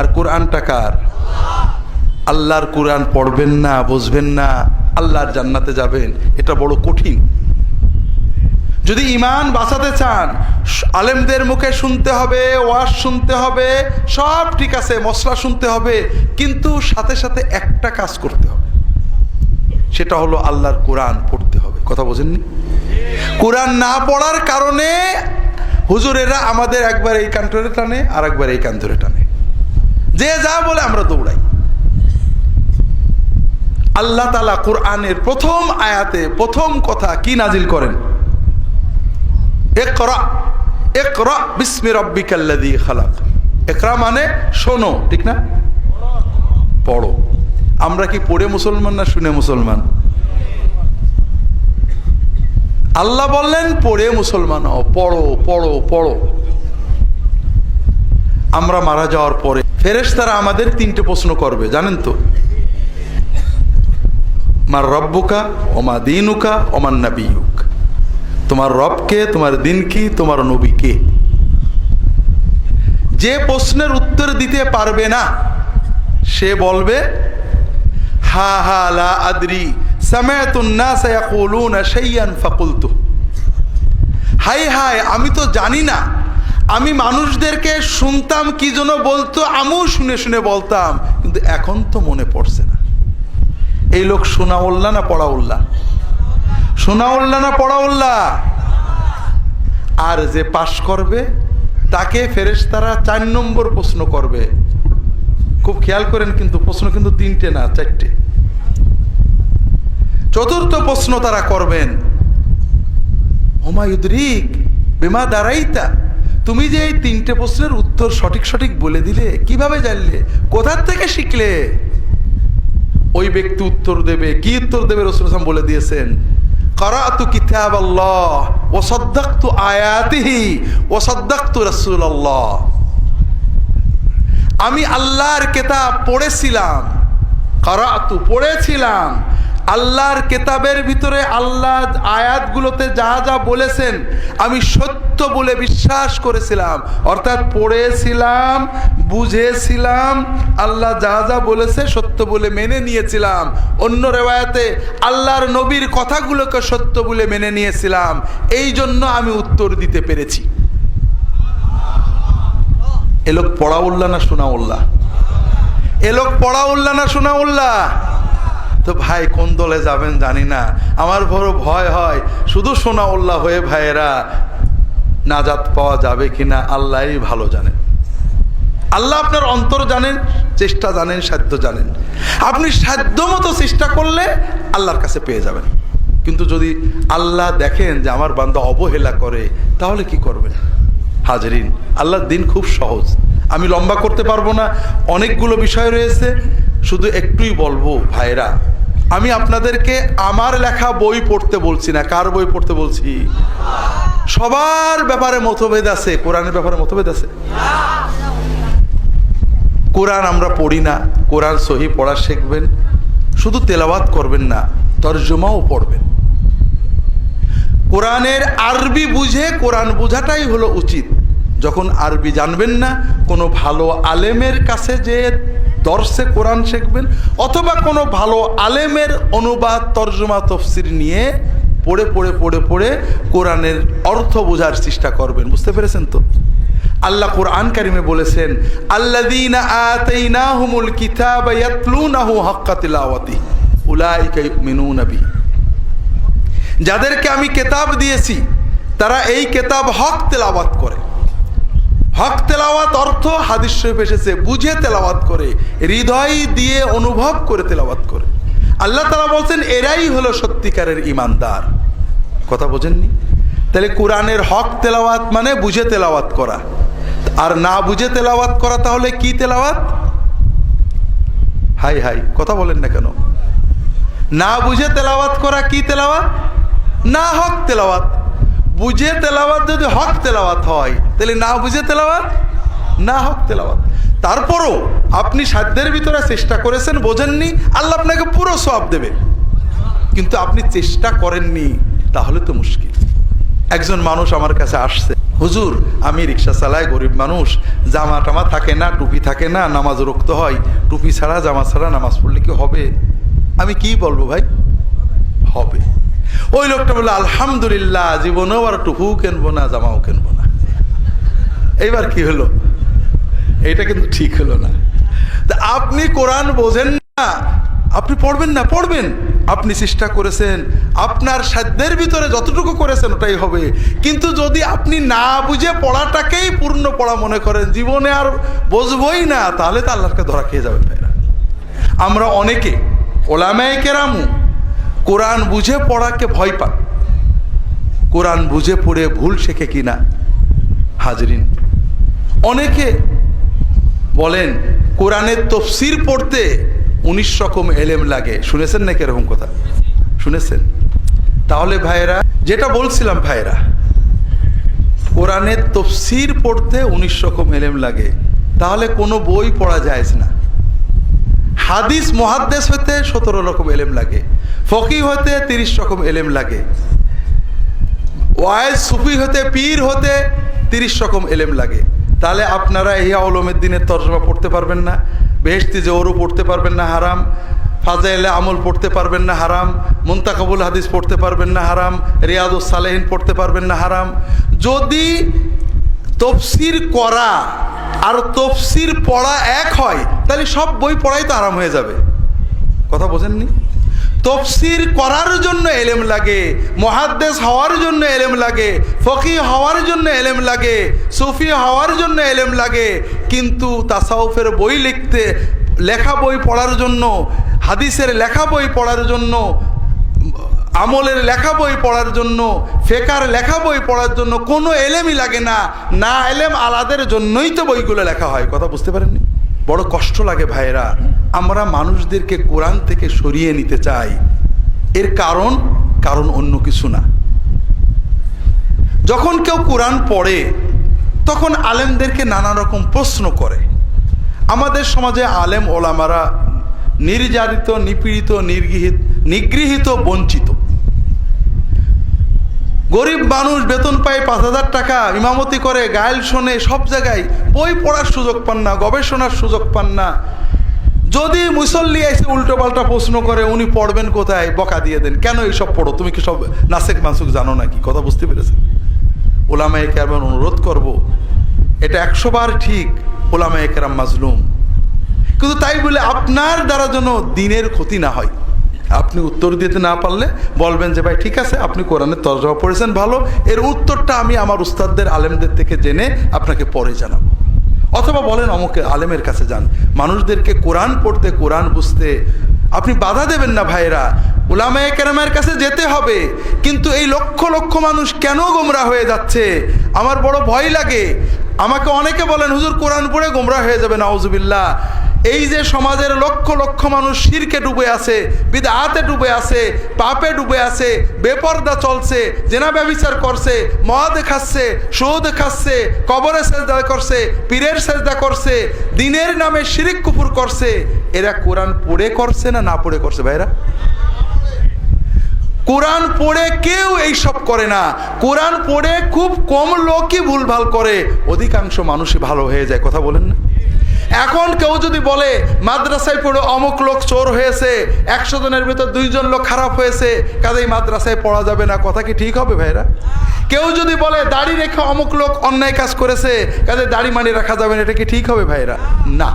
আর কোরআনটা কার? আল্লাহর কোরআন পড়বেন না, বুঝবেন না, আল্লাহর জান্নাতে যাবেন, এটা বড় কঠিন। যদি ইমান বাঁচাতে চান, আলেমদের মুখে শুনতে হবে ওয়াশ শুনতে হবে, সব ঠিক আছে মশলা শুনতে হবে, কিন্তু সাথে সাথে একটা কাজ করতে হবে। সেটা হলো আল্লাহর কোরআন পড়তে হবে। কথা বোঝেননি? কোরআন না পড়ার কারণে হুজুরেরা আমাদের একবার এই কান টানে আর একবার এই কান টানে। যে যা বলে আমরা দৌড়াই। আল্লাহ তালা কোরআনের প্রথম আয়াতে প্রথম কথা কি নাজিল করেন? একরা একরা বিস্মি রব্বিকাল্লাযী খালাক। একরা মানে শোনো, ঠিক না? পড়ো। আমরা কি পড়ে মুসলমান না শুনে মুসলমান? আল্লাহ বললেন, পড়ে মুসলমান হও। পড়ো পড়ো পড়ো। আমরা মারা যাওয়ার পরে ফেরেশতারা আমাদের তিনটে প্রশ্ন করবে, জানেন তো? মার রব্বুকা, ওমা দিনুকা, ওমান নাবিয়ুক। তোমার রবকে, তোমার দিন কি তোমার নবী কে যে প্রশ্নের উত্তর দিতে পারবে না, সে বলবে, হা হা, লা আদরি সামায়াতুন নাস ইয়াকুলুনা শাইয়ান ফাকুলতু। হাই হাই আমি তো জানি না আমি মানুষদেরকে শুনতাম কি জন্য বলতো, আমিও শুনে শুনে বলতাম, কিন্তু এখন তো মনে পড়ছে না। এই লোক শোনা উল্লা না পড়া উল্লা শোনা উল্লা না পড়া উল্লা আর যে পাশ করবে, তাকে ফেরেশতারা চার নম্বর প্রশ্ন করবে। খুব খেয়াল করেন কিন্তু, প্রশ্ন কিন্তু তিনটে না, চারটে। চতুর্থ প্রশ্ন তারা করবেন হোমায়ুদ্রিক বিমা দাঁড়াইতা তুমি যে এই তিনটে প্রশ্নের উত্তর সঠিক সঠিক বলে দিলে, কীভাবে জানলে? কোথার থেকে শিখলে? ওই ব্যক্তি উত্তর দেবে। কি উত্তর দেবে রসুল হাসান বলে দিয়েছেন? রসুল আল্লাহ আমি আল্লাহর কেতাব পড়েছিলাম। করাতু পড়েছিলাম। আল্লাহর কেতাবের ভিতরে আল্লাহ আয়াতগুলোতে যা যা বলেছেন, আমি সত্য বলে বিশ্বাস করেছিলাম। অর্থাৎ পড়েছিলাম, বুঝেছিলাম, আল্লাহ যা যা বলেছে সত্য বলে মেনে নিয়েছিলাম। অন্য রেওয়ায়তে আল্লাহর নবীর কথাগুলোকে সত্য বলে মেনে নিয়েছিলাম। এই জন্য আমি উত্তর দিতে পেরেছি। এ লোক পড়া উল্লা না শোনা উল্লা এ লোক পড়া উল্লা না শোনা উল্লা তো ভাই, কোন দলে যাবেন জানি না। আমার বড় ভয় হয়। শুধু সোনা উল্লাহ হয়ে ভাইয়েরা নাজাত পাওয়া যাবে কিনা আল্লাহই ভালো জানেন। আল্লাহ আপনার অন্তর জানেন, চেষ্টা জানেন, সাধ্য জানেন। আপনি সাধ্য মতো চেষ্টা করলে আল্লাহর কাছে পেয়ে যাবেন। কিন্তু যদি আল্লাহ দেখেন যে আমার বান্দা অবহেলা করে, তাহলে কি করবেন? হাজরিন, আল্লাহর দিন খুব সহজ। আমি লম্বা করতে পারব না, অনেকগুলো বিষয় রয়েছে। শুধু একটুই বলব ভাইরা আমি আপনাদেরকে আমার লেখা বই পড়তে বলছি না। কার বই পড়তে বলছি? সবার ব্যাপারে মতভেদ আছে, কোরআনের ব্যাপারে মতভেদ আছে? কোরআন আমরা পড়ি না, কোরআন সহি পড়া শিখবেন, শুধু তেলাওয়াত করবেন না, তর্জমাও পড়বেন। কোরআনের আরবি বুঝে কোরআন বোঝাটাই হলো উচিত। যখন আরবি জানবেন না, কোনো ভালো আলেমের কাছে যে দর্শে কোরআন শিখবেন, অথবা কোনো ভালো আলেমের অনুবাদ, তর্জমা, তফসির নিয়ে পড়ে পড়ে পড়ে পড়ে কোরআনের অর্থ বোঝার চেষ্টা করবেন। বুঝতে পেরেছেন তো? আল্লাহ কোরআন কারিমে বলেছেন আতাইনাহুমুল কিতাবা যাদেরকে আমি কেতাব দিয়েছি, তারা এই কেতাব হক তেলাওয়াত করে। হক তেলাওয়াত অর্থ হাদিস শরীফ এসেছে, বুঝে তেলাওয়াত করে, হৃদয় দিয়ে অনুভব করে তেলাওয়াত করে। আল্লাহ তালা বলছেন, এরাই হলো সত্যিকারের ইমানদার কথা বোঝেননি? তাহলে কোরআনের হক তেলাওয়াত মানে বুঝে তেলাওয়াত করা। আর না বুঝে তেলাওয়াত করা তাহলে কি তেলাওয়াত? হাই হাই, কথা বলেন না কেন? না বুঝে তেলাওয়াত করা কি তেলাওয়াত? না হক তেলাওয়াত। বুঝে তেলাওয়াত যদি হক তেলাওয়াত হয়, তাহলে না বুঝে তেলাওয়াত? না হক তেলাওয়াত। তারপরও আপনি সাধ্যের ভিতরে চেষ্টা করেছেন, বোঝেননি? আল্লাহ আপনাকে পুরো সব দেবে। কিন্তু আপনি চেষ্টা করেননি, তাহলে তো মুশকিল। একজন মানুষ আমার কাছে আসছে, হুজুর, আমি রিক্সা চালাই, গরিব মানুষ জামা টামা থাকে না, টুপি থাকে না, নামাজ রক্ত হয়, টুপি ছাড়া, জামা ছাড়া নামাজ পড়লে কি হবে? আমি কি বলব ভাই? হবে। ওই লোকটা বলল, আলহামদুলিল্লাহ, জীবনেও আর টুপিও কিনবো না, জামাও কিনবো না। এইবার কি হলো? এটা কিন্তু ঠিক হলো না। তা আপনি কোরআন বোঝেন না আপনি পড়বেন না, পড়বেন। আপনি চেষ্টা করেছেন, আপনার সাধ্যের ভিতরে যতটুকু করেছেন ওটাই হবে। কিন্তু যদি আপনি না বুঝে পড়াটাকেই পূর্ণ পড়া মনে করেন, জীবনে আর বুঝবই না, তাহলে তো আল্লাহকে ধরা খেয়ে যাবেন ভাইরা। আমরা অনেকে, ওলামায় কেরামু, কোরআন বুঝে পড়াকে ভয় পান। কোরআন বুঝে পড়ে ভুল শেখে কিনা? হাজরিন, অনেকে বলেন, কোরআনের তফসির পড়তে উনিশ রকম এলেম লাগে। শুনেছেন নাকি এরকম কথা? শুনেছেন? তাহলে ভাইয়েরা, যেটা বলছিলাম ভাইয়েরা, কোরআনের তফসির পড়তে উনিশ রকম এলেম লাগে। তাহলে কোনো বই পড়া যায় না। হাদিস মহাদ্দেশ হতে সতেরো রকম এলেম লাগে। ফকি হতে তিরিশ রকম এলেম লাগে। ওয়াইজ সুফি হতে, পীর হতে তিরিশ রকম এলেম লাগে। তাহলে আপনারা ইয়া ওলমের দিনের তর্জমা পড়তে পারবেন না। বেহেস্তি জোরও পড়তে পারবেন না হারাম, ফাজাইলে আমল পড়তে পারবেন না হারাম, মুন্তাকাবুল হাদিস পড়তে পারবেন না হারাম, রিয়াদুস সালেহিন পড়তে পারবেন না হারাম। যদি তফসির করা আর তফসির পড়া এক হয়, তাহলে সব বই পড়াই তো আরাম হয়ে যাবে। কথা বোঝেননি? তফসির করার জন্য এলেম লাগে মহাদ্দেশ হওয়ার জন্য এলেম লাগে ফকি হওয়ার জন্য এলেম লাগে, সুফি হওয়ার জন্য এলেম লাগে কিন্তু তাসাউফের বই লিখতে, লেখা বই পড়ার জন্য, হাদিসের লেখা বই পড়ার জন্য, আমলের লেখা বই পড়ার জন্য, ফেকার লেখা বই পড়ার জন্য কোনো এলেমই লাগে না। না এলেম আলাদের জন্যই তো বইগুলো লেখা হয়, কথা বুঝতে পারেননি? বড় কষ্ট লাগে ভাইয়েরা। আমরা মানুষদেরকে কোরআন থেকে সরিয়ে নিতে চাই। এর কারণ কারণ অন্য কিছু না। যখন কেউ কোরআন পড়ে তখন আলেমদেরকে নানা রকম প্রশ্ন করে। আমাদের সমাজে আলেম ওলামারা নির্যাতিত, নিপীড়িত, নির্গৃহীত, নিগৃহীত, বঞ্চিত। গরিব মানুষ বেতন পায় পাঁচ হাজার টাকা, ইমামতি করে গায়েল শোনে, সব জায়গায় বই পড়ার সুযোগ পান না, গবেষণার সুযোগ পান না। যদি মুসল্লি এসে উল্টো পাল্টা প্রশ্ন করে, উনি পড়বেন কোথায়? বকা দিয়ে দেন। কেন এইসব পড়ো? তুমি কি সব নাসেক মাসুক জানো নাকি? কথা বুঝতে পেরেছেন? ওলামায় কেরাম অনুরোধ করব। এটা একশো বার ঠিক, ওলামায় কেরাম মাজলুম। কিন্তু তাই বলে আপনার দ্বারা যেন দিনের ক্ষতি না হয়। আপনি উত্তর দিতে না পারলে বলবেন যে, ভাই, ঠিক আছে, আপনি কোরআনের তর্জমা পড়েছেন, ভালো। এর উত্তরটা আমি আমার উস্তাদদের, আলেমদের থেকে জেনে আপনাকে পরে জানাব। অথবা বলেন, অমুক আলেমের কাছে যান। মানুষদেরকে কোরআন পড়তে, কোরআন বুঝতে আপনি বাধা দেবেন না ভাইরা ওলামায় কেরামের কাছে যেতে হবে। কিন্তু এই লক্ষ লক্ষ মানুষ কেন গোমরা হয়ে যাচ্ছে? আমার বড় ভয় লাগে। আমাকে অনেকে বলেন, হুজুর, কোরআন পড়ে গোমরা হয়ে যাবে, নাউজুবিল্লাহ। এই যে সমাজের লক্ষ লক্ষ মানুষ শিরকে ডুবে আছে বিদাতে ডুবে আছে, পাপে ডুবে আছে, বেপর্দা চলছে, জেনা ব্যবিচার করছে, মদ খাচ্ছে, সুদ খাচ্ছে, কবরে সেজদা করছে, পীরের সেজদা করছে, দিনের নামে শিরিক কুপুর করছে। এরা কোরআন পড়ে করছে না না পড়ে করছে ভাইরা? কোরআন পড়ে কেউ এইসব করে না। কোরআন পড়ে খুব কম লোকই ভুলভাল করে। অধিকাংশ মানুষই ভালো হয়ে যায়, কথা বলেন না। এখন কেউ যদি বলে, মাদ্রাসায় পড়ে, অমুক লোক চোর হয়েছে, একশো জনের ভিতর দুইজন লোক খারাপ হয়েছে, কাজেই মাদ্রাসায় পড়া যাবে না। কথা কি ঠিক হবে ভাইরা? কেউ যদি বলে, দাড়ি রেখে অমুক লোক অন্যায় কাজ করেছে, কাজে দাড়ি মানি রাখা যাবে না, এটা কি ঠিক হবে ভাইরা? না,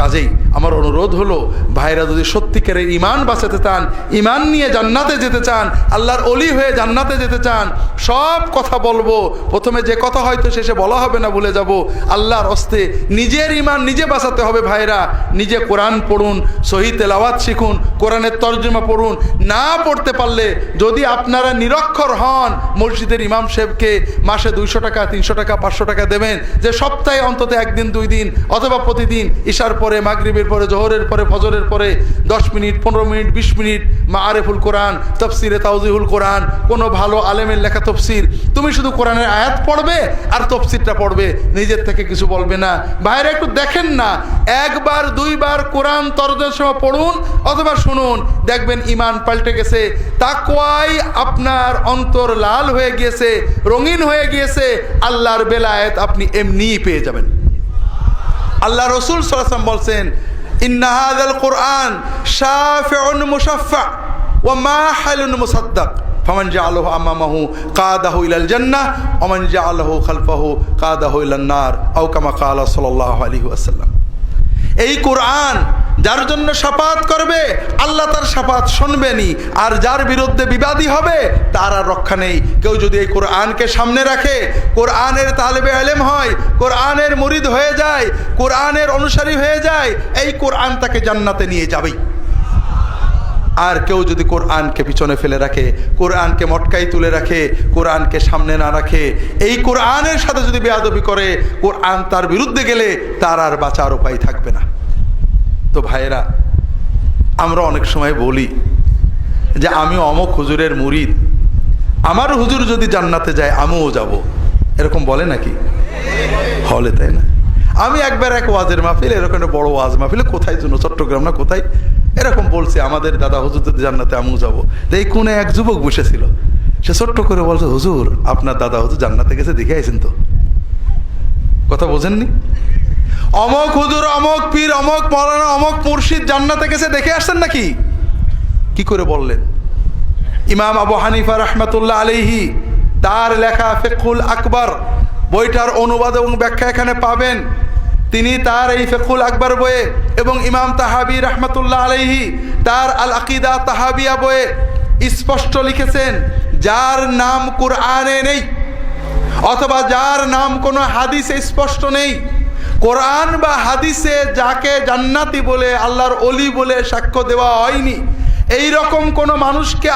কাজেই আমার অনুরোধ হলো, ভাইরা যদি সত্যিকারের ইমান বাঁচাতে চান ইমান নিয়ে জান্নাতে যেতে চান, আল্লাহর অলি হয়ে জান্নাতে যেতে চান, সব কথা বলব। প্রথমে যে কথা হয়তো শেষে বলা হবে না, ভুলে যাব। আল্লাহর অস্তে নিজের ইমান নিজে বাঁচাতে হবে ভাইরা। নিজে কোরআন পড়ুন, সহি তেলাওয়াত শিখুন, কোরআনের তর্জমা পড়ুন। না পড়তে পারলে যদি আপনারা নিরক্ষর হন, মসজিদের ইমাম সাহেবকে মাসে দুইশো টাকা, তিনশো টাকা, পাঁচশো টাকা দেবেন, যে সপ্তাহে অন্তত একদিন, দুই দিন, অথবা প্রতিদিন, ঈশার পরে মাগরিবের পরে, জোহরের পরে, ফজরের পরে, দশ মিনিট, পনেরো মিনিট, বিশ মিনিট মা আরেফুল কোরআন, তফসিরে তাউজিহুল কোরআন, কোনো ভালো আলেমের লেখা তফসির। তুমি শুধু কোরআনের আয়াত পড়বে আর তফসিরটা পড়বে, নিজের থেকে কিছু বলবে না। বাইরে একটু দেখেন না, একবার, দুইবার কোরআন তরজের সময় পড়ুন, অথবা শুনুন। দেখবেন ইমান পাল্টে গেছে। তাকওয়াই আপনার অন্তর লাল হয়ে গিয়েছে, রঙিন হয়ে গিয়েছে, আল্লাহর বেলায়েত আপনি এমনিই পেয়ে যাবেন। আল্লাহ রসুল সাল্লাম বলছেন ইন্নাহাদাল কোরআন শাফিউন মুশাফা ওয়া মাহালুন মুসাদ্দাক। ফামান জাআলাহু আমামাহু কাদাহু ইলাল জান্নাহ ওয়া মান জাআলাহু খালফাহু কাদাহু ইলান নার। আও কামা ক্বালা সাল্লাল্লাহু এই কোরআন যার জন্য সাপাত করবে, আল্লাহ তার সাপাত শুনবেনি। আর যার বিরুদ্ধে বিবাদী হবে, তার আর রক্ষা নেই। কেউ যদি এই কোরআনকে সামনে রাখে, কোরআনের তালেবে আলেম হয়, কোরআনের মুরিদ হয়ে যায়, কোরআনের অনুসারী হয়ে যায়, এই কোরআন তাকে জান্নাতে নিয়ে যাবেই। আর কেউ যদি কোরআনকে পিছনে ফেলে রাখে, কোরআনকে মটকাই তুলে রাখে, কোরআনকে সামনে না রাখে, এই কোরআনের সাথে যদি বেয়াদবি করে, কোরআন তার বিরুদ্ধে গেলে তার আর বাঁচার উপায় থাকবে না। ভাইয়েরা, আমরা অনেক সময় বলি যে আমি অমক হুজুরের মুরিদ, আমার হুজুর যদি জান্নাতে যায় আমিও যাব। এরকম বলে নাকি? হলে তাই না? আমি একবার এক ওয়াজের মাহফিল, এরকম একটা বড় ওয়াজ মাহফিলে, কোথায় জন্য চট্টগ্রাম না কোথায়, এরকম বলছে, আমাদের দাদা হুজুর যদি জান্নাতে আমিও যাব। এই কোনে এক যুবক বসেছিল। সে ছোট্ট করে বলছে, হুজুর, আপনার দাদা হুজুর জান্নাতে গেছে, দেখে আইছেন তো? কথা বোঝেননি? অমক হুজুর, অমক পীর, অমক মৌলানা, অমক মুর্শিদ জান্নাতে গেছে, দেখে আসছেন নাকি? কি করে বললেন? ইমাম আবু হানিফা রহমতুল্লাহ আলিহি তার লেখা ফেকুল আকবর, বইটার অনুবাদ এবং ব্যাখ্যা এখানে পাবেন। তিনি তার এই ফেকুল আকবর বইয়ে এবং ইমাম তাহাবি রহমতুল্লাহ আলহি তার আল আকিদা তাহাবিয়া বইয়ে স্পষ্ট লিখেছেন, যার নাম কোরআনে নেই, অথবা যার নাম কোনো হাদিসে স্পষ্ট নেই। কোরআন বা হাদিসে যাকে জান্নাতি বলে, আল্লাহর অলি বলে সাক্ষ্য দেওয়া হয়নি। এই রকম কোনো মানুষকে